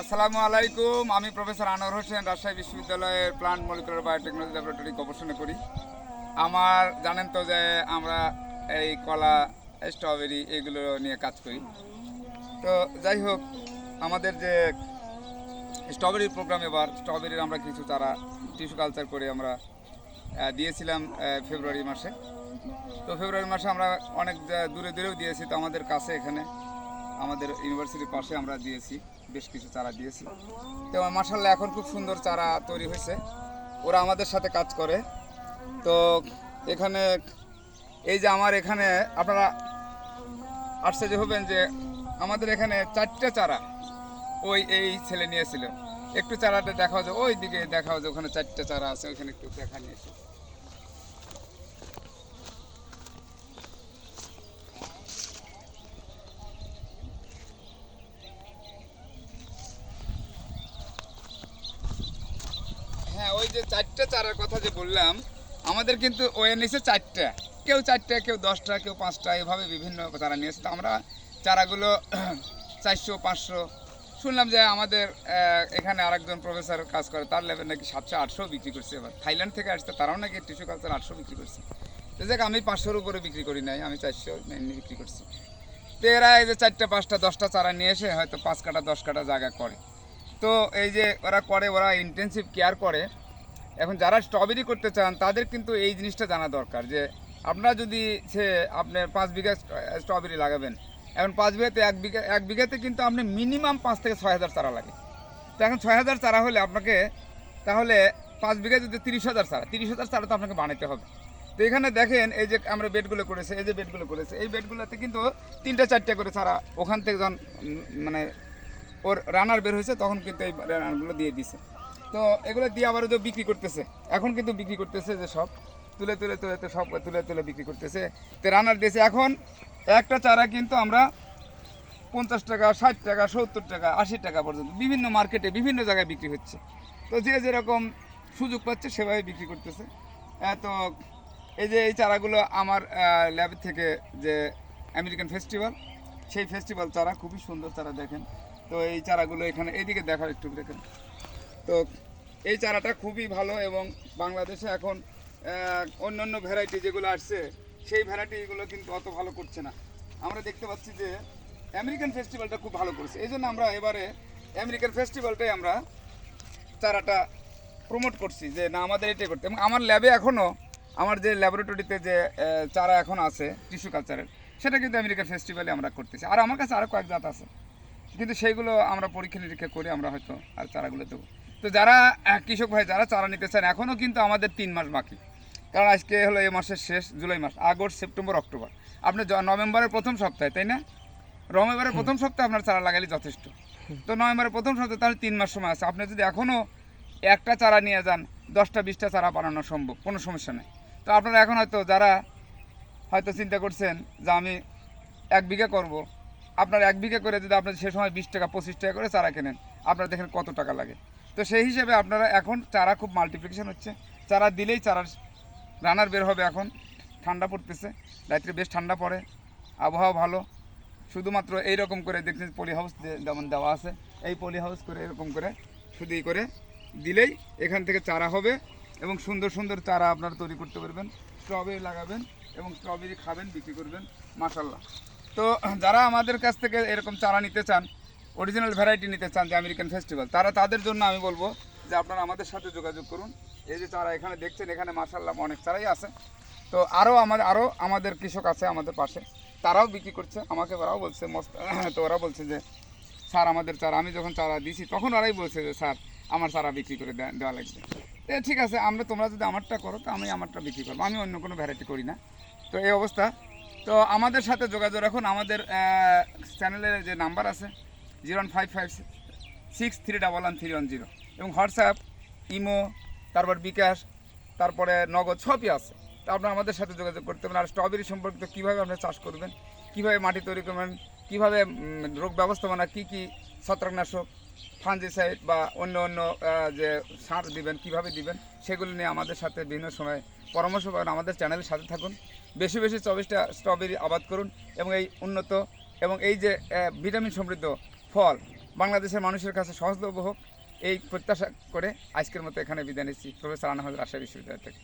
আসসালামু আলাইকুম। আমি প্রফেসর আনোয়ার হোসেন, রাজশাহী বিশ্ববিদ্যালয়ের প্লান্ট মলিকুলার বায়োটেকনোলজি ল্যাবরেটরি গবেষণা করি। আমার, জানেন তো যে আমরা এই কলা স্ট্রবেরি এগুলো নিয়ে কাজ করি। তো যাই হোক, আমাদের যে স্ট্রবেরি প্রোগ্রাম এবার স্ট্রবেরির আমরা কিছু চারা টিস্যু কালচার করে আমরা দিয়েছিলাম ফেব্রুয়ারি মাসে। তো ফেব্রুয়ারি মাসে আমরা অনেক দূরে দূরেও দিয়েছি তো আমাদের কাছে এখানে। আমাদের ইউনিভার্সিটির পাশে আমরা দিয়েছি, বেশ কিছু চারা দিয়েছি। তো মার্শাল্লাহ এখন খুব সুন্দর চারা তৈরি হয়েছে। ওরা আমাদের সাথে কাজ করে। তো এখানে, এই যে আমার এখানে, আপনারা আশ্চর্য হবেন যে আমাদের এখানে চারটে চারা ওই এই ছেলে নিয়েছিল। একটু চারাটা দেখা যে ওই দিকে দেখা যে, ওখানে চারটে চারা আছে, ওইখানে একটু দেখা নিয়েছে হ্যাঁ ওই যে চারটে চারার কথা যে বললাম, আমাদের কিন্তু নিচে চারটা। কেউ চারটা, কেউ দশটা, কেউ পাঁচটা, এভাবে বিভিন্ন চারা নিয়েছে তো আমরা চারাগুলো চারশো, পাঁচশো, শুনলাম যে আমাদের এখানে আরেকজন প্রফেসর কাজ করে, তার লেভেল নাকি সাতশো, আটশো বিক্রি করছে। এবার থাইল্যান্ড থেকে আসছে, তারাও নাকি টিস্যু কালচার আটশো বিক্রি করছে। তো দেখ আমি পাঁচশোর উপরে বিক্রি করি নাই, আমি চারশো মেনলি বিক্রি করছি। তো এরা এই যে চারটে, পাঁচটা, দশটা চারা নিয়ে এসে হয়তো পাঁচ কাটা দশ কাটা জায়গা করে। তো এই যে ওরা করে, ওরা ইন্টেন্সিভ কেয়ার করে, এখন যারা স্ট্রবেরি করতে চান, তাদের কিন্তু এই জিনিসটা জানা দরকার যে আপনারা যদি সে আপনার পাঁচ বিঘা স্ট্রবেরি লাগাবেন, এখন পাঁচ বিঘাতে এক বিঘা, এক বিঘাতে কিন্তু আপনি মিনিমাম পাঁচ থেকে ছয় হাজার চারা লাগে। তো এখন ছয় হাজার চারা হলে আপনাকে তাহলে পাঁচ বিঘা যদি তিরিশ হাজার চারা, তিরিশ হাজার চারা তো আপনাকে বানাতে হবে। তো এখানে দেখেন এই যে আমরা বেডগুলো করেছে, এই যে বেডগুলো করেছে, এই বেডগুলোতে কিন্তু তিনটা চারটে করে চারা ওখান থেকে যখন মানে ওর রানার বের হয়েছে, তখন কিন্তু এই রানারগুলো দিয়ে দিছে। তো এগুলো দিয়ে আবার যে বিক্রি করতেছে। এখন কিন্তু বিক্রি করতেছে যে সব। তুলে তুলে তুলে তো সব তুলে তুলে বিক্রি করতেছে। তো রানার দিয়েছে এখন একটা চারা কিন্তু আমরা পঞ্চাশ টাকা, ষাট টাকা, সত্তর টাকা, আশি টাকা পর্যন্ত বিভিন্ন মার্কেটে বিভিন্ন জায়গায় বিক্রি হচ্ছে। তো যে যেরকম সুযোগ পাচ্ছে সেভাবে বিক্রি করতেছে। তো এই যে এই চারাগুলো আমার ল্যাব থেকে যে আমেরিকান ফেস্টিভ্যাল সেই ফেস্টিভ্যাল চারা খুবই সুন্দর চারা দেখেন। তো এই চারাগুলো এখানে এইদিকে দেখার একটু দেখেন তো এই চারাটা খুবই ভালো এবং বাংলাদেশে এখন আহ, অন্যান্য ভ্যারাইটি যেগুলো আসছে সেই ভ্যারাইটিগুলো কিন্তু অত ভালো করছে না। আমরা দেখতে পাচ্ছি যে আমেরিকান ফেস্টিভ্যালটা খুব ভালো করছে। এই জন্য আমরা এবারে আমেরিকান ফেস্টিভ্যালটাই আমরা চারাটা প্রমোট করছি যে না আমাদের এটাই করতে। এবং আমার ল্যাবে এখনও আমার যে ল্যাবরেটরিতে যে চারা এখন আছে টিস্যু কালচারের সেটা কিন্তু আমেরিকান ফেস্টিভ্যালে আমরা করতেছি। আর আমার কাছে আরও কয়েক জাত আছে। কিন্তু সেইগুলো আমরা পরীক্ষা নিরীক্ষা করে আমরা হয়তো আর চারাগুলো দেবো। তো যারা কৃষক ভাই যারা চারা নিতে চান এখনও কিন্তু আমাদের তিন মাস বাকি। কারণ আজকে হলো এই মাসের শেষ জুলাই মাস আগস্ট সেপ্টেম্বর অক্টোবর। আপনি নভেম্বরের প্রথম সপ্তাহে তাই না? নভেম্বরের প্রথম সপ্তাহে আপনার চারা লাগালে যথেষ্ট। তো নভেম্বরের প্রথম সপ্তাহে তাহলে তিন মাস সময় আছে। আপনি যদি এখনও একটা চারা নিয়ে যান দশটা বিশটা চারা বানানো সম্ভব কোনো সমস্যা নেই। তো আপনারা এখন হয়তো যারা হয়তো চিন্তা করছেন যে আমি এক বিঘা করব আপনার এক বিঘা করে যদি আপনার সে সময় বিশ টাকা, পঁচিশ টাকা করে চারা কেনেন, আপনারা দেখেন কত টাকা লাগে। তো সেই হিসেবে আপনারা এখন চারা খুব মাল্টিপ্লিকেশন হচ্ছে। চারা দিলেই চারার রানার বের হবে এখন। ঠান্ডা পড়তেছে, রাত্রে বেশ ঠান্ডা পড়ে, আবহাওয়া ভালো। শুধুমাত্র এই রকম করে দেখছেন পলি হাউস যেমন দেওয়া আছে, এই পলি হাউস করে এরকম করে শুধু করে দিলেই এখান থেকে চারা হবে এবং সুন্দর সুন্দর চারা আপনারা তৈরি করতে পারবেন। স্ট্রবেরি লাগাবেন এবং স্ট্রবেরি খাবেন, বিক্রি করবেন মাসাল্লাহ তো যারা আমাদের কাছ থেকে এরকম চারা নিতে চান অরিজিনাল ভ্যারাইটি নিতে চান যে আমেরিকান ফেস্টিভ্যাল তারা তাদের জন্য আমি বলব যে আপনারা আমাদের সাথে যোগাযোগ করুন। এই যে চারা এখানে দেখছেন, এখানে মাসাল্লাহ অনেক চারাই আছে। তো আরও আমাদের আরও আমাদের কৃষক আছে আমাদের পাশে, তারাও বিক্রি করছে, আমাকে ওরাও বলছে, মস্ত, তো ওরা বলছে যে, স্যার, আমাদের চারা, আমি যখন চারা দিছি, তখন ওরাই বলছে যে, স্যার, আমার চারা বিক্রি করে দেওয়া লাগবে। ঠিক আছে, আমরা, তোমরা যদি আমারটা করো, তো আমি আমারটা বিক্রি করব, আমি অন্য কোনো ভ্যারাইটি করি না। তো এই অবস্থা তো আমাদের সাথে যোগাযোগ রাখুন। আমাদের চ্যানেলের যে নাম্বার আছে zero one five five six three double one three one zero এবং হোয়াটসঅ্যাপ ইমো তারপর বিকাশ, তারপরে নগদ সবই আছে। তা আপনারা আমাদের সাথে যোগাযোগ করতে পারেন। আর স্ট্রবেরি সম্পর্কিত কীভাবে আপনারা চাষ করবেন, কীভাবে মাটি তৈরি করবেন, কীভাবে রোগ ব্যবস্থাপনা, কী কী ছত্রাকনাশক ফাঞ্জিসাইড বা অন্য অন্য যে সার দিবেন, কীভাবে দিবেন, সেগুলো নিয়ে আমাদের সাথে বিভিন্ন সময় পরামর্শ পাবেন আমাদের চ্যানেলের সাথে থাকুন। বেশি বেশি চব্বিশটা স্ট্রবেরি আবাদ করুন এবং এই উন্নত এবং এই যে ভিটামিন সমৃদ্ধ ফল বাংলাদেশের মানুষের কাছে সহজলভ্য হোক, এই প্রত্যাশা করে আজকের মতো এখানে বিদায় নিচ্ছি। প্রফেসর আনাহাজ রাজশাহী বিশ্ববিদ্যালয় থেকে।